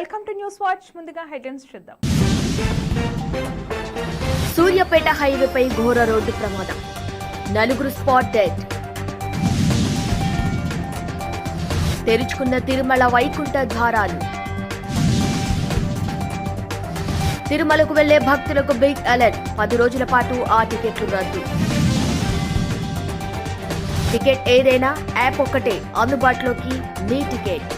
Welcome to news watch. ముందుగా headlines చూద్దాం. సూర్యాపేట హైవేపై ఘోర రోడ్డు ప్రమాదం. నలుగురు స్పాట్ డెడ్. తెరుచుకున్న తిరుమల వైకుంఠ ద్వారాలు. తిరుమలకు వెళ్ళే భక్తులకు బిగ్ అలర్ట్. పది రోజుల పాటు ఆ టికెట్లు రద్దు. టికెట్ ఏదైనా యాప్ ఒక్కటే అందుబాటులోకి మీ టికెట్.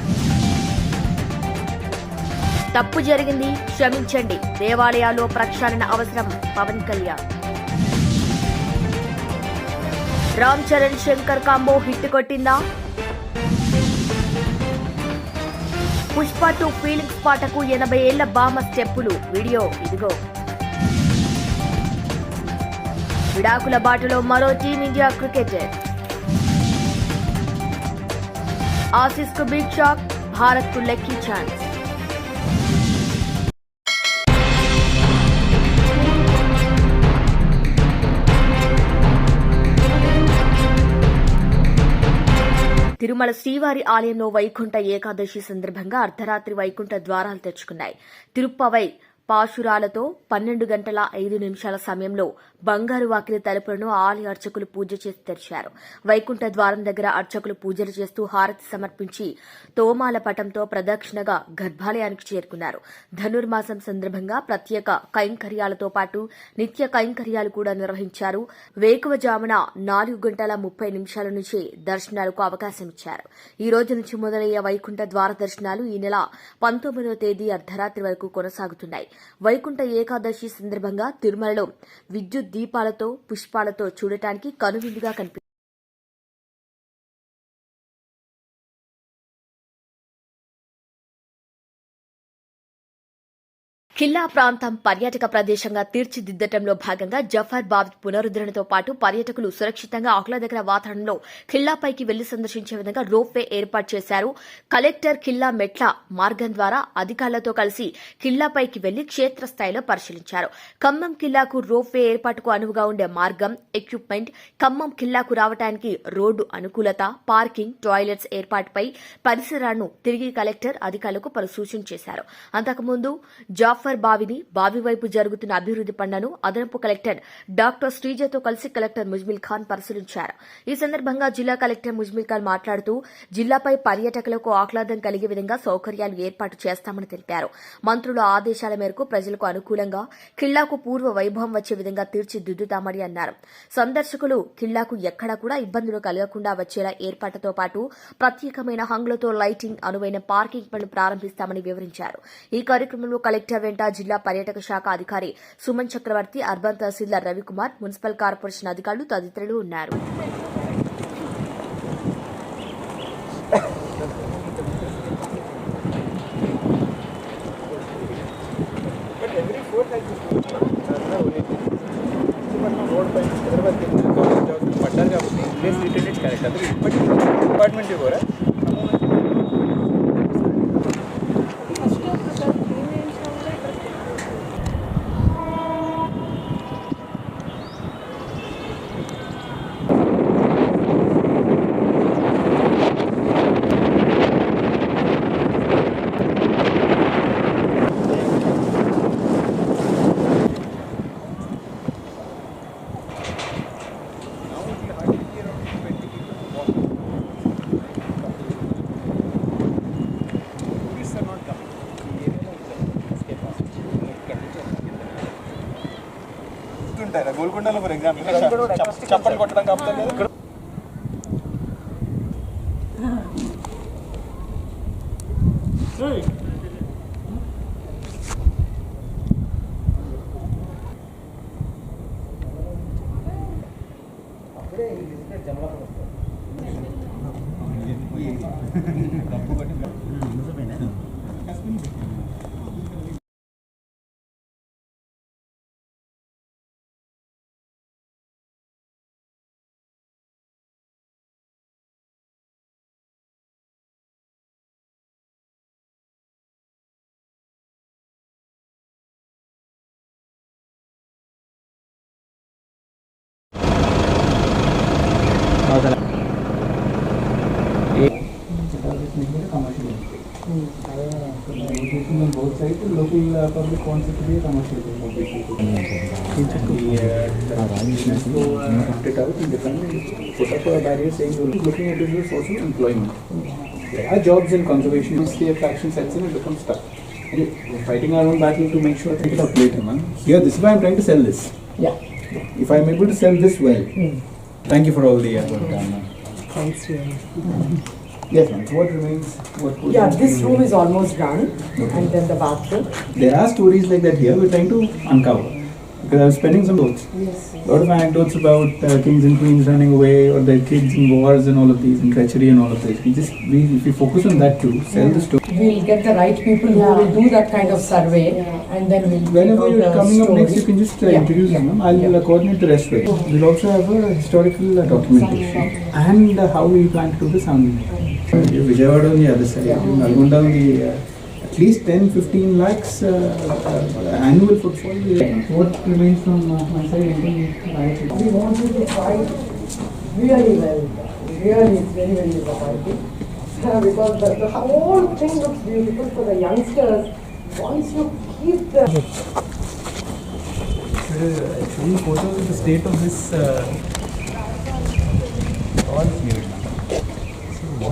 తప్పు జరిగింది క్షమించండి. దేవాలయాల్లో ప్రక్షాళన అవసరం పవన్ కళ్యాణ్. రామ్ చరణ్ శంకర్ కాంబో హిట్ కొట్టిందా? పుష్ప టూ ఫీలింగ్స్ పాటకు ఎనభై ఏళ్ళ బామ స్టెప్పులు. వీడియో ఇదిగో. విడాకుల బాటలో మరో టీమిండియా క్రికెటర్. ఆసిస్కు బిగ్ షాక్ భారత్కు లక్కీ ఛాన్స్. తిరుమల శ్రీవారి ఆలయంలో వైకుంఠ ఏకాదశి సందర్భంగా అర్ధరాత్రి వైకుంఠ ద్వారాలు తెరుచుకున్నాయి. తిరుప్పవై పాశురాలతో పన్నెండు గంటల ఐదు నిమిషాల సమయంలో బంగారు వాకిలి తలుపులను ఆలయ అర్చకులు పూజ చేసి తెరిచారు. వైకుంఠ ద్వారం దగ్గర అర్చకులు పూజలు చేస్తూ హారతి సమర్పించి తోమాల పటంతో ప్రదక్షిణగా గర్భాలయానికి చేరుకున్నారు. ధనుర్మాసం సందర్భంగా ప్రత్యేక కైంకర్యాలతో పాటు నిత్య కైంకర్యాలు కూడా నిర్వహించారు. వేకువజామున నాలుగు గంటల ముప్పై నిమిషాల నుంచి దర్శనాలకు అవకాశం ఇచ్చారు. ఈ రోజు నుంచి మొదలయ్యే వైకుంఠ ద్వార దర్శనాలు ఈ నెల పంతొమ్మిదవ తేదీ అర్ధరాత్రి వరకు కొనసాగుతున్నాయి. వైకుంఠ ఏకాదశి సందర్భంగా తిరుమలలో విద్యుత్ దీపాలతో పుష్పాలతో చూడటానికి కనువిందుగా కనిపి ఖిల్లా ప్రాంతం పర్యాటక ప్రదేశంగా తీర్చిదిద్దటంలో భాగంగా జఫర్ బాబ్ పునరుద్దరణతో పాటు పర్యాటకులు సురక్షితంగా ఆహ్లాదకర వాతావరణంలో ఖిల్లాపైకి వెళ్ళి సందర్శించే విధంగా రోప్వే ఏర్పాటు చేశారు. కలెక్టర్ ఖిల్లా మెట్ల మార్గం ద్వారా అధికారులతో కలిసి ఖిల్లాపైకి వెళ్ళి క్షేత్రస్థాయిలో పరిశీలించారు. ఖమ్మం ఖిల్లాకు రోప్వే ఏర్పాటుకు అనువుగా ఉండే మార్గం ఎక్విప్మెంట్ ఖమ్మం ఖిల్లాకు రావడానికి రోడ్డు అనుకూలత పార్కింగ్ టాయిలెట్స్ ఏర్పాటుపై పరిసరాలను తిరిగి కలెక్టర్ అధికారులకు పలు సూచన చేశారు. అంతకుముందు జాఫర్ బావిని బావి వైపు జరుగుతున్న అభివృద్ది పనులను అదనపు కలెక్టర్ డాక్టర్ శ్రీజతో కలిసి కలెక్టర్ ముజ్మిల్ ఖాన్ పరిశీలించారు. ఈ సందర్భంగా జిల్లా కలెక్టర్ ముజ్మిల్ ఖాన్ మాట్లాడుతూ జిల్లాపై పర్యాటకులకు ఆహ్లాదం కలిగే విధంగా సౌకర్యాలు ఏర్పాటు చేస్తామని తెలిపారు. మంత్రుల ఆదేశాల మేరకు ప్రజలకు అనుకూలంగా కిళ్ళాకు పూర్వ వైభవం వచ్చే విధంగా తీర్చిదిద్దుతామని అన్నారు. సందర్శకులు కిళ్ళాకు ఎక్కడా కూడా ఇబ్బందులు కలగకుండా వచ్చేలా ఏర్పాటుతో పాటు ప్రత్యేకమైన హంగులతో లైటింగ్ అనువైన పార్కింగ్ పనులు ప్రారంభిస్తామని వివరించారు. ఈ కార్యక్రమంలో కలెక్టర్ వెంట జిల్లా పర్యాటక శాఖ అధికారి Suman Chakravarthi urban tahsildar Ravikumar municipal corporation అధికారులు తదితరులు ఉన్నారు. గోల్కొండలో ఫర్ ఎగ్జాంపుల్ చప్పట్లు కొట్టడం కాకపోతే డబ్బు కొట్టి looking at employment. There are jobs in conservation. Once the faction sets in, it becomes. We're fighting our own battle to make sure that it's later, man. Yeah, this is why I'm trying to sell this. Yeah. If I'm able to sell this well. Mm. Thank you for all the effort, Thanks. Yes, ma'am. So what remains? What goes Yeah, this the- room is almost done, and then the bathroom. There are stories like that here. We're trying to uncover because I was spending some notes. Yes. A lot of anecdotes about uh, kings and queens running away or their kids in wars and all of these and treachery and all of this. We just we if we focus on that too, sell the story. We'll get the right people who will do that kind of survey, and then we'll. Whenever take you're the coming up next, story. you can just uh, Yeah, introduce them. yeah, ma'am. I'll yeah. uh, coordinate the rest with you. We'll also have a historical uh, documentation and uh, how we plan to do the sound. Vijayawada we ఉంది other side Nalgonda ఉంది at least ten fifteen lakhs annual What remains from remains from my side we want really well. Really, very, very disappointing. because the, the, whole thing looks beautiful for the youngsters. Once you keep the. Uh, should, should the state of this? Uh So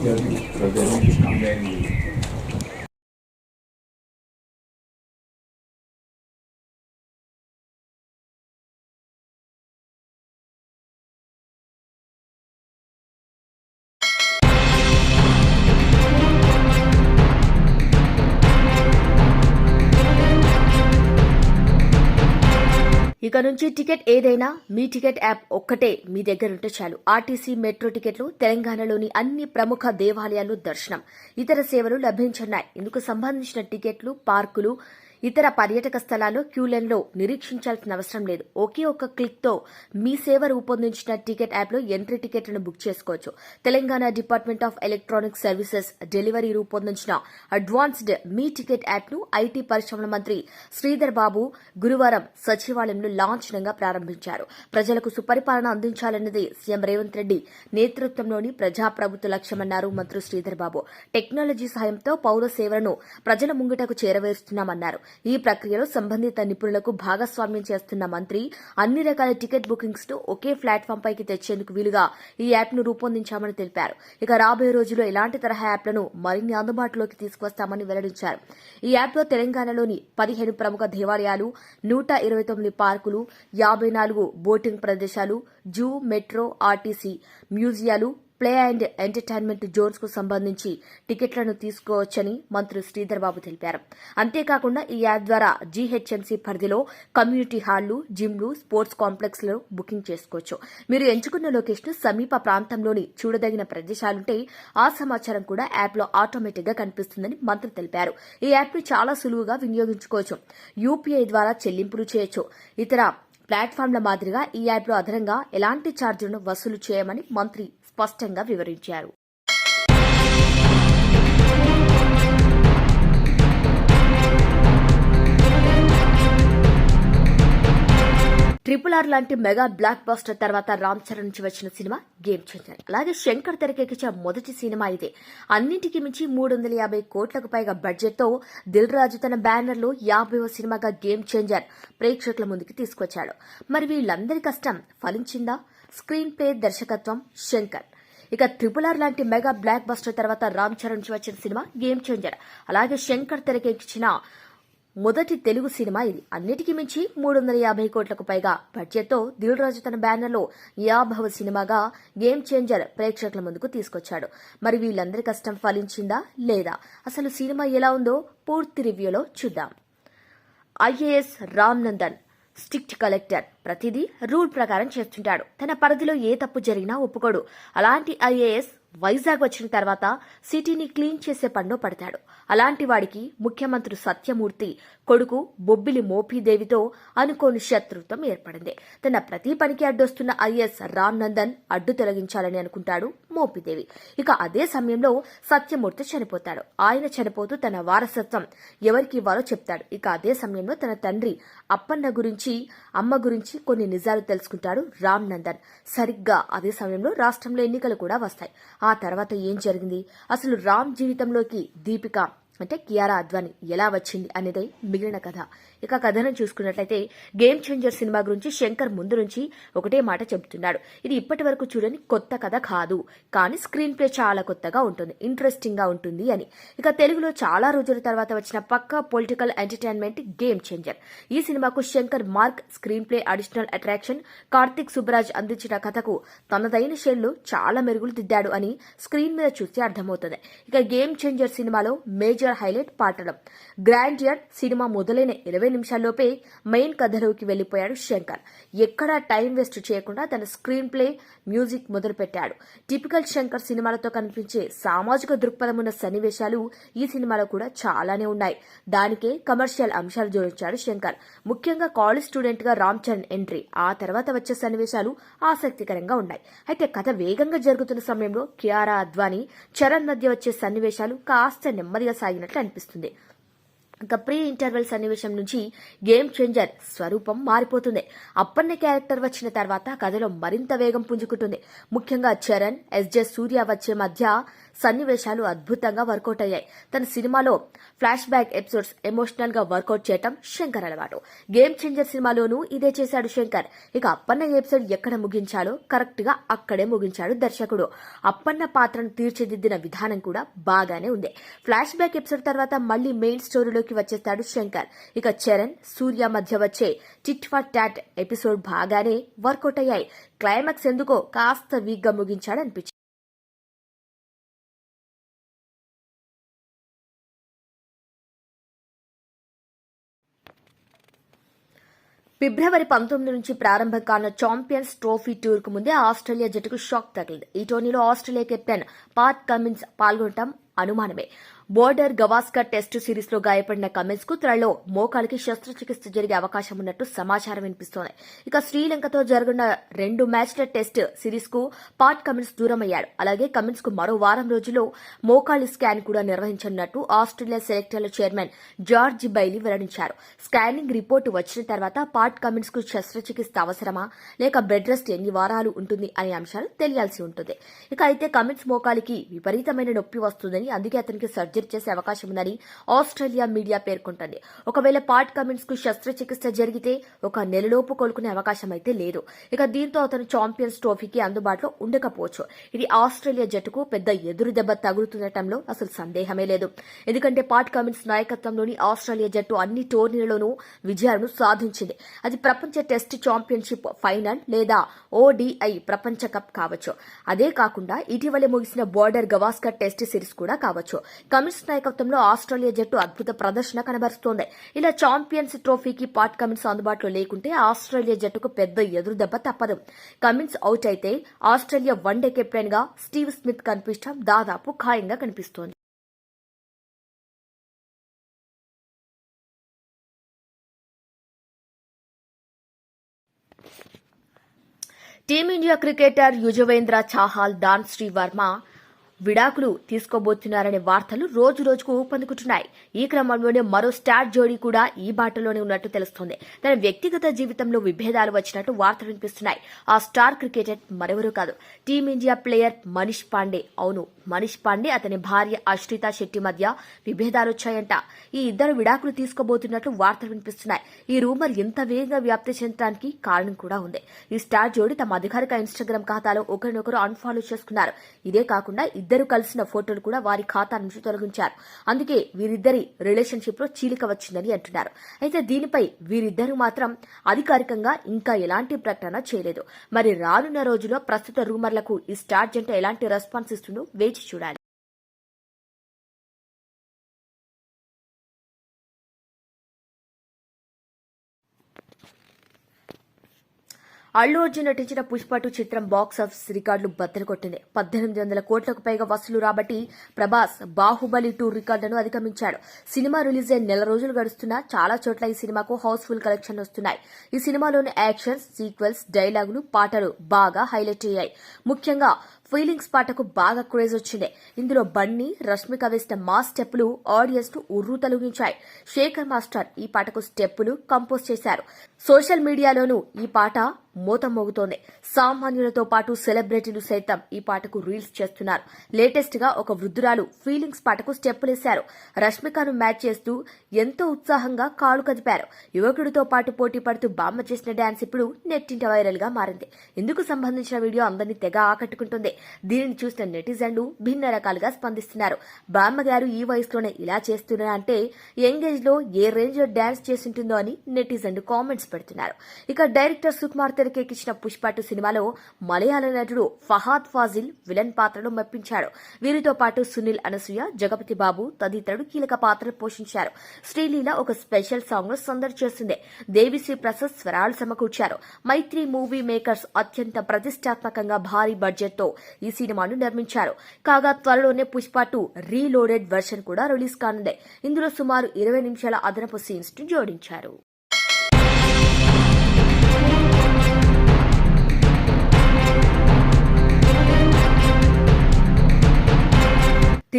There'll 你 ఇక నుంచి ticket ఏదైనా మీ ticket app ఒక్కటే మీ దగ్గర ఉంటే చాలు. RTC metro టికెట్లు తెలంగాణలోని అన్ని ప్రముఖ దేవాలయాలు దర్శనం. ఇతర సేవలు లభించనున్నాయి. ఇందుకు సంబంధించిన టికెట్లు పార్కులు ఇతర పర్యాటక స్థలాల్లో క్యూలైన్లో నిరీక్షించాల్సిన అవసరం లేదు. ఒకే ఒక్క క్లిక్తో మీ సేవ రూపొందించిన టికెట్ యాప్లో ఎంట్రీ టికెట్లను బుక్ చేసుకోవచ్చు. Telangana department of electronic services delivery రూపొందించిన అడ్వాన్స్డ్ మీ టికెట్ యాప్ను ఐటీ పరిశ్రమల మంత్రి శ్రీధర్ బాబు గురువారం సచివాలయంలో లాంఛనంగా ప్రారంభించారు. ప్రజలకు సుపరిపాలన అందించాలన్నది సీఎం రేవంత్ రెడ్డి నేతృత్వంలోని ప్రజాప్రభుత్వ లక్ష్యమన్నారు మంత్రి శ్రీధర్ బాబు. టెక్నాలజీ సాయంతో పౌర సేవలను ప్రజల ముంగిటకు చేరవేస్తున్నామన్నారు ఈ ప్రక్రియలో సంబంధిత నిపుణులకు భాగస్వామ్యం చేస్తున్న మంత్రి అన్ని రకాల టికెట్ బుకింగ్స్ను ఒకే ప్లాట్ఫామ్ పైకి తెచ్చేందుకు వీలుగా ఈ యాప్ను రూపొందించామని తెలిపారు. ఇక రాబోయే రోజుల్లో ఇలాంటి తరహా యాప్లను మరిన్ని అందుబాటులోకి తీసుకువస్తామని వెల్లడించారు. ఈ యాప్లో తెలంగాణలోని పదిహేను ప్రముఖ దేవాలయాలు నూట ఇరవై తొమ్మిది పార్కులు యాభై నాలుగు బోటింగ్ ప్రదేశాలు జూ మెట్రో ఆర్టీసీ మ్యూజియాలు ప్లే అండ్ ఎంటర్టైన్మెంట్ జోన్స్కు సంబంధించి టికెట్లను తీసుకోవచ్చని మంత్రి శ్రీధర్ బాబు తెలిపారు. అంతేకాకుండా ఈ యాప్ ద్వారా జీహెచ్ఎంసీ పరిధిలో కమ్యూనిటీ హాళ్ళు జిమ్లు స్పోర్ట్స్ కాంప్లెక్స్లో బుకింగ్ చేసుకోవచ్చు. మీరు ఎంచుకున్న లొకేషన్ సమీప ప్రాంతంలోని చూడదగిన ప్రదేశాలుంటే ఆ సమాచారం కూడా యాప్లో ఆటోమేటిక్గా కనిపిస్తుందని మంత్రి తెలిపారు. ఈ యాప్ని చాలా సులువుగా వినియోగించుకోవచ్చు. యూపీఐ ద్వారా చెల్లింపులు చేయొచ్చు. ఇతర ప్లాట్ఫామ్ల మాదిరిగా ఈ యాప్లో అదనంగా ఎలాంటి ఛార్జీలను వసూలు చేయమని మంత్రి స్పష్టంగా వివరించారు. ట్రిపుల్ ఆర్ లాంటి మెగా బ్లాక్ బస్టర్ తర్వాత రామ్ చరణ్ నుంచి వచ్చిన సినిమా గేమ్ చేంజర్. అలాగే శంకర్ తెరకెక్కించిన మొదటి సినిమా ఇదే. అన్నింటికి మించి మూడు వందల యాభై కోట్లకు పైగా బడ్జెట్తో దిల్ రాజు తన బ్యానర్లో యాభైవ సినిమాగా గేమ్ చేంజర్ ప్రేక్షకుల ముందుకు తీసుకొచ్చాడు. మరి వీళ్ళందరి కష్టం ఫలించిందా? స్క్రీన్ ప్లే దర్శకత్వం శంకర్. ఇక ట్రిపుల్ ఆర్ లాంటి మెగా బ్లాక్ బస్టర్ తర్వాత రామ్ చరణ్ నుంచి వచ్చిన సినిమా గేమ్ చేంజర్. అలాగే శంకర్ తెరకెక్కించిన మొదటి తెలుగు సినిమా ఇది. అన్నిటికీ మించి మూడు వందల యాభై కోట్లకు పైగా బడ్జెట్తో దిల్ రాజు తన బ్యానర్లో యాభవ సినిమాగా గేమ్ చేంజర్ ప్రేక్షకుల ముందుకు తీసుకొచ్చాడు. మరి వీళ్ళందరి కష్టం ఫలించిందా లేదా? అసలు సినిమా ఎలా ఉందో పూర్తి రివ్యూలో చూద్దాం. IAS Ram Nandan. Strict collector. ప్రతిదీ రూల్ ప్రకారం చేస్తుంటాడు. తన పరిధిలో ఏ తప్పు జరిగినా ఒప్పుకోడు. అలాంటి ఐఏఎస్ వైజాగ్ వచ్చిన తర్వాత సిటీని క్లీన్ చేసే పనిలో పడతాడు. అలాంటి వాడికి ముఖ్యమంత్రి సత్యమూర్తి కొడుకు బొబ్బిలి మోపీదేవితో అనుకోని శత్రుత్వం ఏర్పడింది. తన ప్రతి పనికి అడ్డొస్తున్న ఐఎస్ రామ్ నందన్ అడ్డు తొలగించాలని అనుకుంటాడు మోపిదేవి. ఇక అదే సమయంలో సత్యమూర్తి చనిపోతాడు. ఆయన చనిపోతూ తన వారసత్వం ఎవరికి ఇవ్వాలో చెప్తాడు. ఇక అదే సమయంలో తన తండ్రి అప్పన్న గురించి అమ్మ గురించి కొన్ని నిజాలు తెలుసుకుంటాడు రామ్ నందన్. సరిగ్గా అదే సమయంలో రాష్ట్రంలో ఎన్నికలు కూడా వస్తాయి. ఆ తర్వాత ఏం జరిగింది? అసలు రామ్ జీవితంలోకి దీపిక అంటే కియారా అద్వాని ఎలా వచ్చింది అనేది మిగిలిన కథ. ఇక కథను చూసుకున్నట్లయితే గేమ్ చేంజర్ సినిమా గురించి శంకర్ ముందు నుంచి ఒకటే మాట చెబుతున్నాడు. ఇది ఇప్పటి వరకు చూడని కొత్త కథ కాదు. కానీ స్క్రీన్ ప్లే చాలా కొత్తగా ఉంటుంది ఇంట్రెస్టింగ్గా ఉంటుంది అని. ఇక తెలుగులో చాలా రోజుల తర్వాత వచ్చిన పక్కా పొలిటికల్ ఎంటర్టైన్మెంట్ గేమ్ చేంజర్ ఈ సినిమాకు Shankar mark screenplay additional attraction Karthik Subbaraj అందించిన కథకు తనదైన శైలిలో చాలా మెరుగులు దిద్దాడు అని స్క్రీన్ మీద చూస్తే అర్థమవుతుంది. ఇక గేమ్ చేంజర్ సినిమాలో మేజర్ హైలైట్ పాటలు. గ్రాండియర్ సినిమా మొదలైన ఇరవై నిమిషాల్లోపే మెయిన్ కథలోకి వెళ్ళిపోయాడు శంకర్. ఎక్కడా టైం వేస్ట్ చేయకుండా తన స్క్రీన్ ప్లే మ్యూజిక్ మొదలుపెట్టాడు. టిపికల్ శంకర్ సినిమాలతో కనిపించే సామాజిక దృక్పథం ఉన్న సన్నివేశాలు ఈ సినిమాలో కూడా చాలానే ఉన్నాయి. దానికే కమర్షియల్ అంశాలు జోడించాడు శంకర్. ముఖ్యంగా కాలేజ్ స్టూడెంట్గా రామ్ చరణ్ ఎంట్రీ ఆ తర్వాత వచ్చే సన్నివేశాలు ఆసక్తికరంగా ఉన్నాయి. అయితే కథ వేగంగా జరుగుతున్న సమయంలో కియారా అద్వానీ చరణ్ మధ్య వచ్చే సన్నివేశాలు కాస్త నెమ్మదిగా సాగినట్లు అనిపిస్తుంది. ఇక ప్రీ ఇంటర్వెల్ సన్నివేశం నుంచి గేమ్ చేంజర్ స్వరూపం మారిపోతుంది. అప్పన్న క్యారెక్టర్ వచ్చిన తర్వాత కథలో మరింత వేగం పుంజుకుంటుంది. ముఖ్యంగా చరణ్ ఎస్జే సూర్య వచ్చే మధ్య సన్నివేశాలు అద్భుతంగా వర్కౌట్ అయ్యాయి. తన సినిమాలో ఫ్లాష్ బ్యాక్ ఎపిసోడ్స్ ఎమోషనల్గా వర్కౌట్ చేయటం శంకర్ అలవాటు. గేమ్ చేంజర్ సినిమాలోనూ ఇదే చేశాడు శంకర్. ఇక అప్పన్న ఎపిసోడ్ ఎక్కడ ముగించాలో కరెక్ట్గా అక్కడే ముగించాడు దర్శకుడు. అప్పన్న పాత్రను తీర్చిదిద్దిన విధానం కూడా బాగానే ఉంది. ఫ్లాష్ బ్యాక్ ఎపిసోడ్ తర్వాత మళ్ళీ మెయిన్ స్టోరీలోకి వచ్చేస్తాడు శంకర్. ఇక చరణ్ సూర్య మధ్య వచ్చే టిట్ ఫర్ టాట్ ఎపిసోడ్ బాగానే వర్కౌట్ అయ్యాయి. క్లైమాక్స్ ఎందుకో కాస్త వీక్గా ముగించాడు అనిపించింది ఫిబ్రవరి పంతొమ్మిది నుంచి ప్రారంభం కానున్న ఛాంపియన్స్ ట్రోఫీ టూర్కు ముందే ఆస్ట్రేలియా జట్టుకు షాక్ తగిలింది. ఈ టోర్నీలో ఆస్ట్రేలియా కెప్టెన్ పాట్ కమిన్స్ పాల్గొనడం అనుమానమే. బోర్డర్ గవాస్కర్ టెస్టు సిరీస్లో గాయపడిన కమిన్స్కు త్వరలో మోకాలికి శస్త్రచికిత్స జరిగే అవకాశం ఉన్నట్టు సమాచారం వినిపిస్తోంది. ఇక శ్రీలంకతో జరుగున్న రెండు మ్యాచ్ల టెస్ట్ సిరీస్కు పాట్ కమిన్స్ దూరమయ్యాడు. అలాగే కమిన్స్కు మరో వారం రోజుల్లో మోకాలి స్కాన్ కూడా నిర్వహించనున్నట్టు ఆస్ట్రేలియా సెలెక్టర్ల చైర్మన్ జార్జ్ బైలీ వెల్లడించారు. స్కానింగ్ రిపోర్టు వచ్చిన తర్వాత పాట్ కమిన్స్కు శస్త్రచికిత్స అవసరమా? లేక బెడ్ రెస్ట్ ఎన్ని వారాలు ఉంటుంది అనే అంశాలు తెలియాల్సి ఉంటుంది. ఇక అయితే కమిన్స్ మోకాలికి విపరీతమైన నొప్పి వస్తుందని అందుకే అతనికి సర్జరీ చేసే అవకాశం ఉందని ఆస్ట్రేలియా మీడియా పేర్కొంటోంది. ఒకవేళ పాట్ కమిన్స్కు శస్త్రచికిత్స జరిగితే ఒక నెలలోపు కోలుకునే అవకాశం అయితే లేదు. ఇక దీంతో అతను ఛాంపియన్స్ ట్రోఫీకి అందుబాటులో ఉండకపోవచ్చు. ఇది ఆస్ట్రేలియా జట్టుకు పెద్ద ఎదురు దెబ్బ తగులుతుండటంలో అసలు సందేహమే లేదు. ఎందుకంటే పాట్ కమిన్స్ నాయకత్వంలోని ఆస్ట్రేలియా జట్టు అన్ని టోర్నీలలోనూ విజయాలను సాధించింది. అది ప్రపంచ టెస్ట్ ఛాంపియన్షిప్ ఫైనల్ లేదా ఓడిఐ ప్రపంచ కప్ కావచ్చు. అదే కాకుండా ఇటీవలే ముగిసిన బోర్డర్ గవాస్కర్ టెస్ట్ సిరీస్ కూడా కావచ్చు. కమిన్స్ నాయకత్వంలో ఆస్ట్రేలియా జట్టు అద్భుత ప్రదర్శన కనబరుస్తోంది. ఇలా ఛాంపియన్స్ ట్రోఫీకి పాట్ కమిన్స్ అందుబాటులో లేకుంటే ఆస్ట్రేలియా జట్టుకు పెద్ద ఎదురుదెబ్బ తప్పదు. కమిన్స్ అవుట్ అయితే ఆస్ట్రేలియా వన్డే కెప్టెన్గా స్టీవ్ స్మిత్ కనిపించడం దాదాపు ఖాయంగా కనిపిస్తోంది. Team India cricketer Yuzvendra Chahal Dhanashree Verma విడాకులు తీసుకోబోతున్నారనే వార్తలు రోజు రోజుకు ఊపందుకుంటున్నాయి. ఈ క్రమంలోనే మరో స్టార్ జోడీ కూడా ఈ బాటలోనే ఉన్నట్టు తెలుస్తోంది. తన వ్యక్తిగత జీవితంలో విభేదాలు వచ్చినట్టు వార్తలు వినిపిస్తున్నాయి. ఆ స్టార్ క్రికెటర్ మరెవరూ కాదు. Team India player Manish Pandey. అవును మనీష్ పాండే అతని భార్య అశ్రిత శెట్టి మధ్య విభేదాలు వచ్చాయంట. ఈ ఇద్దరు విడాకులు తీసుకోబోతున్నట్లు వార్తలు వినిపిస్తున్నాయి. ఈ రూమర్ ఇంత వేగంగా వ్యాప్తి చెందడానికి కారణం కూడా ఉంది. ఈ స్టార్ జోడీ తమ అధికారిక ఇన్స్టాగ్రామ్ ఖాతాలో ఒకరినొకరు అన్ఫాలో చేసుకున్నారు. ఇదే కాకుండా ఇద్దరు కలిసిన ఫోటోలు కూడా వారి ఖాతా నుంచి తొలగించారు. అందుకే వీరిద్దరి రిలేషన్షిప్లో చీలిక వచ్చిందని అంటున్నారు. అయితే దీనిపై వీరిద్దరూ మాత్రం అధికారికంగా ఇంకా ఎలాంటి ప్రకటన చేయలేదు. మరి రానున్న రోజుల్లో ప్రస్తుత రూమర్లకు ఈ స్టార్ జంట ఎలాంటి రెస్పాన్స్ ఇస్తుందో వేచి చూడాలి. అల్లు అర్జున్ నటించిన పుష్పటు చిత్రం బాక్స్ ఆఫీస్ రికార్డులు బద్దలు కొట్టింది. పద్దెనిమిది వందల కోట్లకు పైగా వసూలు రాబట్టి ప్రభాస్ బాహుబలి టూ రికార్డులను అధిగమించాడు. సినిమా రిలీజ్ అయిన నెల రోజులు గడుస్తున్నా చాలా చోట్ల ఈ సినిమాకు హౌస్ఫుల్ కలెక్షన్లు వస్తున్నాయి. ఈ సినిమాలోని యాక్షన్ సీక్వెల్స్ డైలాగులు పాటలు బాగా హైలైట్ అయ్యాయి. ముఖ్యంగా ఫీలింగ్స్ పాటకు బాగా క్రేజ్ వచ్చింది. ఇందులో బన్నీ రష్మిక వేసిన మా స్టెప్పులు ఆడియన్స్ను ఉర్రు తొలగించాయి. శేఖర్ మాస్టర్ ఈ పాటకు స్టెప్పులు కంపోజ్ చేశారు. సోషల్ మీడియాలోనూ ఈ పాట మోత మోగుతోంది. సామాన్యులతో పాటు సెలబ్రిటీలు సైతం ఈ పాటకు రీల్స్ చేస్తున్నారు. లేటెస్ట్గా ఒక వృద్ధురాలు ఫీలింగ్స్ పాటకు స్టెప్పులేశారు. రష్మికను మ్యాచ్ చేస్తూ ఎంతో ఉత్సాహంగా కాలు కదిపారు. యువకుడితో పాటు పోటీ పడుతూ బామ్మ చేసిన డాన్స్ ఇప్పుడు నెట్టింట వైరల్గా మారింది. ఇందుకు సంబంధించిన వీడియో అందరినీ తెగ ఆకట్టుకుంటుంది. దీనిని చూసిన నెటిజన్లు భిన్న రకాలుగా స్పందిస్తున్నారు. బామ్మ గారు ఈ వయసులోనే ఇలా చేస్తున్నా అంటే యంగేజ్లో ఏ రేంజ్లో డాన్స్ చేస్తుంటుందో అని నెటిజన్లు కామెంట్స్ పెడుతున్నారు. ఇక డైరెక్టర్ సుకుమార్ తెరకెక్కించిన పుష్పటు సినిమాలో మలయాళ నటుడు ఫహాద్ ఫాజిల్ విలన్ పాత్రలో మెప్పించాడు. వీరితో పాటు సునీల్ అనసూయ జగపతి బాబు తదితరుడు కీలక పాత్రలు పోషించారు. శ్రీలీల ఒక స్పెషల్ సాంగ్ను సందడి చేసింది దేవిశ్రీ ప్రసాద్ స్వరాలు సమకూర్చారు. మైత్రి మూవీ మేకర్స్ అత్యంత ప్రతిష్టాత్మకంగా భారీ బడ్జెట్తో ఈ సినిమాను నిర్మించారు. కాగా త్వరలోనే పుష్ప టూ రీలోడెడ్ వెర్షన్ కూడా రిలీజ్ కానుంది. ఇందులో సుమారు ఇరవై నిమిషాల అదనపు సీన్స్ను జోడించారు.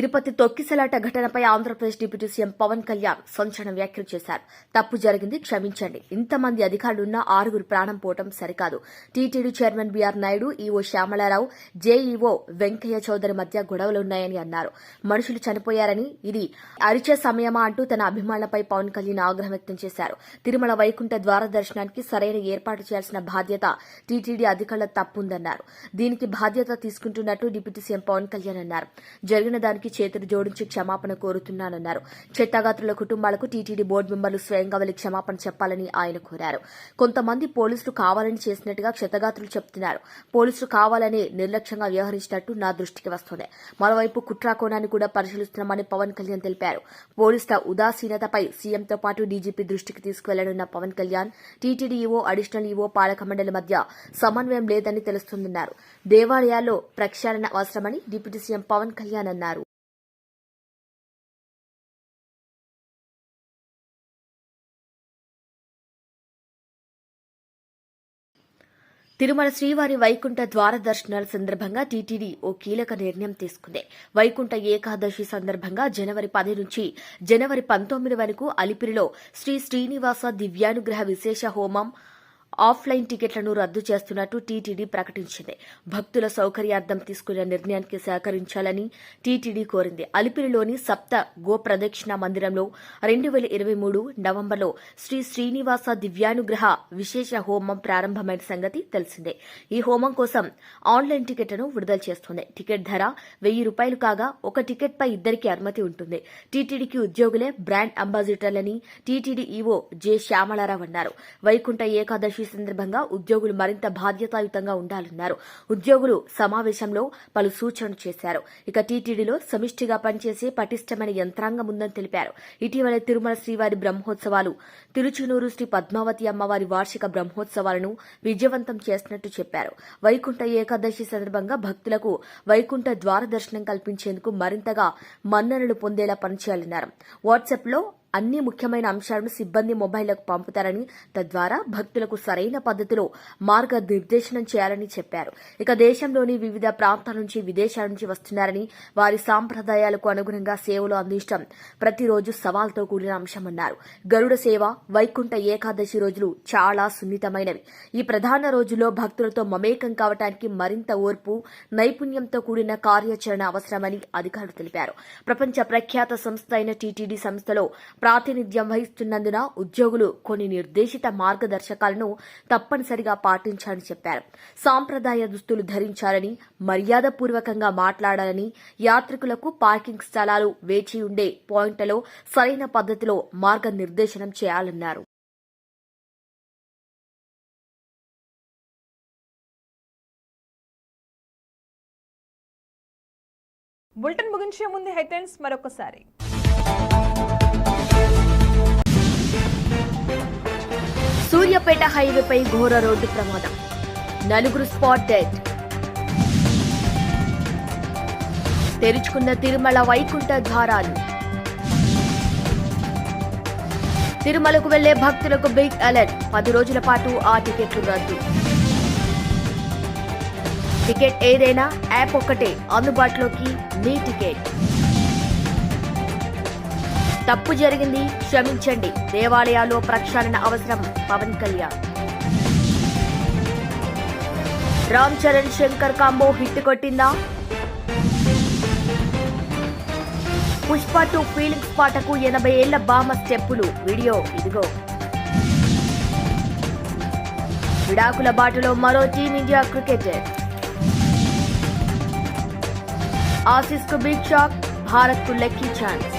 తిరుపతి తొక్కిసలాట ఘటనపై ఆంధ్రప్రదేశ్ డిప్యూటీ సీఎం పవన్ కళ్యాణ్ సంచలన వ్యాఖ్యలు చేశారు. తప్పు జరిగింది క్షమించండి. ఇంతమంది అధికారులున్నా ఆరుగురు ప్రాణం పోవటం సరికాదు. TTD chairman BR Naidu EO Syamala Rao JEO Venkaiah Chowdary మధ్య గొడవలున్నాయని అన్నారు. మనుషులు చనిపోయారని ఇది అరిచే సమయమా అంటూ తన అభిమానులపై పవన్ కళ్యాణ్ ఆగ్రహం వ్యక్తం చేశారు. తిరుమల వైకుంఠ ద్వార దర్శనానికి సరైన ఏర్పాటు చేయాల్సిన బాధ్యత టీటీడీ అధికారుల తప్పుందన్నారు. దీనికి బాధ్యత తీసుకుంటున్నట్టు డిప్యూటీ సీఎం పవన్ కళ్యాణ్ అన్నారు. జరిగిన దానికి చేతులు జోడించి క్షమాపణ కోరుతున్నానన్నారు. క్షతాగాత్రుల కుటుంబాలకు టీటీడీ బోర్డు మెంబర్లు స్వయంగా వెళ్ళి క్షమాపణ చెప్పాలని ఆయన కోరారు. కొంతమంది పోలీసులు కావాలని చేసినట్టుగా క్షతగాత్రులు చెప్తున్నారు. పోలీసులు కావాలని నిర్లక్ష్యంగా వ్యవహరించినట్టు నా దృష్టికి వస్తోంది. మరోవైపు కుట్రాకోణాన్ని కూడా పరిశీలిస్తున్నామని పవన్ కళ్యాణ్ తెలిపారు. పోలీసుల ఉదాసీనతపై సీఎంతో పాటు డీజీపీ దృష్టికి తీసుకువెళ్ళనున్న Pawan Kalyan TTD EO additional EO పాలక మండలి మధ్య సమన్వయం లేదని తెలుస్తుందన్నారు. దేవాలయాల్లో ప్రక్షాళన అవసరమని డిప్యూటీ సీఎం పవన్ కళ్యాణ్ అన్నారు. తిరుమల శ్రీవారి వైకుంఠ ద్వార దర్శనాల సందర్భంగా టీటీడీ ఓ కీలక నిర్ణయం తీసుకుంది. వైకుంఠ ఏకాదశి సందర్భంగా జనవరి పది నుంచి జనవరి పంతొమ్మిది వరకు అలిపిరిలో శ్రీ శ్రీనివాస దివ్యానుగ్రహ విశేష హోమం ఆఫ్లైన్ టికెట్లను రద్దు చేస్తున్నట్టు టీటీడీ ప్రకటించింది. భక్తుల సౌకర్యార్థం తీసుకున్న నిర్ణయానికి సహకరించాలని టీటీడీ కోరింది. అలిపిరిలోని సప్త గోప్రదక్షిణ మందిరంలో రెండు వేల ఇరవై మూడు నవంబర్లో శ్రీ శ్రీనివాస దివ్యానుగ్రహ విశేష హోమం ప్రారంభమైన సంగతి తెలిసిందే. ఈ హోమం కోసం ఆన్లైన్ టికెట్లను విడుదల చేస్తుంది. టికెట్ ధర వెయ్యి రూపాయలు కాగా ఒక టికెట్ పై ఇద్దరికి అనుమతి ఉంటుంది. టీటీడీకి ఉద్యోగులే బ్రాండ్ అంబాసిడర్లని టీటీడీ ఈవో జె శ్యామలారావు అన్నారు. వైకుంఠ ఏకాదశి సందర్భంగా ఉద్యోగులు మరింత బాధ్యతాయుతంగా ఉండాలన్నారు. ఉద్యోగులు సమావేశంలో పలు సూచనలు చేశారు. ఇక టీటీడీలో సమిష్టిగా పనిచేసే పటిష్టమైన యంత్రాంగం ఉందని తెలిపారు. ఇటీవల తిరుమల శ్రీవారి బ్రహ్మోత్సవాలు తిరుచునూరు శ్రీ పద్మావతి అమ్మవారి వార్షిక బ్రహ్మోత్సవాలను విజయవంతం చేసినట్టు చెప్పారు. వైకుంఠ ఏకాదశి సందర్భంగా భక్తులకు వైకుంఠ ద్వార దర్శనం కల్పించేందుకు మరింతగా మన్ననలు పొందేలా పనిచేయాలన్నారు. వాట్సాప్లో అన్ని ముఖ్యమైన అంశాలను సిబ్బంది మొబైల్లకు పంపుతారని తద్వారా భక్తులకు సరైన పద్ధతిలో మార్గనిర్దేశనం చేయాలని చెప్పారు. ఇక దేశంలోని వివిధ ప్రాంతాల నుంచి విదేశాల నుంచి వస్తున్నారని వారి సాంప్రదాయాలకు అనుగుణంగా సేవలు అందించడం ప్రతిరోజు సవాల్తో కూడిన అంశమన్నారు. గరుడ సేవ వైకుంఠ ఏకాదశి రోజులు చాలా సున్నితమైనవి. ఈ ప్రధాన రోజుల్లో భక్తులతో మమేకం కావటానికి మరింత ఓర్పు నైపుణ్యంతో కూడిన కార్యాచరణ అవసరమని అధికారులు తెలిపారు. ప్రపంచ ప్రఖ్యాత సంస్థ అయిన టీటీడీ సంస్థలో ప్రాతినిధ్యం వహిస్తున్నందున ఉద్యోగులు కొన్ని నిర్దేశిత మార్గదర్శకాలను తప్పనిసరిగా పాటించాలని చెప్పారు. సాంప్రదాయ దుస్తులు ధరించాలని మర్యాదపూర్వకంగా మాట్లాడాలని యాత్రికులకు పార్కింగ్ స్థలాలు వేచి ఉండే పాయింట్లలో సరైన పద్దతిలో మార్గనిర్దేశనం చేయాలన్నారు. బులెటిన్ ముగించే ముందు హెడ్లైన్స్ మరొకసారి. సూర్యాపేట హైవేపై ఘోర రోడ్డు ప్రమాదం. నలుగురు స్పాట్ డెడ్. తెరుచుకున్న తిరుమల వైకుంఠ ద్వారాలు. తిరుమలకు వెళ్ళే భక్తులకు బిగ్ అలర్ట్. పది రోజుల పాటు ఆ టికెట్లు రద్దు. టికెట్ ఏదైనా యాప్ ఒక్కటే అందుబాటులోకి మీ టికెట్. తప్పు జరిగింది క్షమించండి. దేవాలయాల్లో ప్రక్షాళన అవసరం పవన్ కళ్యాణ్. రామ్ చరణ్ శంకర్ కాంబో హిట్ కొట్టిందా? పుష్ప టూ ఫీలింగ్స్ పాటకు ఎనభై ఏళ్ళ బామ స్టెప్పులు. వీడియో ఇదిగో. విడాకుల బాటలో మరో టీమిండియా క్రికెటర్ ఆసిస్కు బిగ్ షాక్ భారత్కు లక్కీ ఛాన్స్.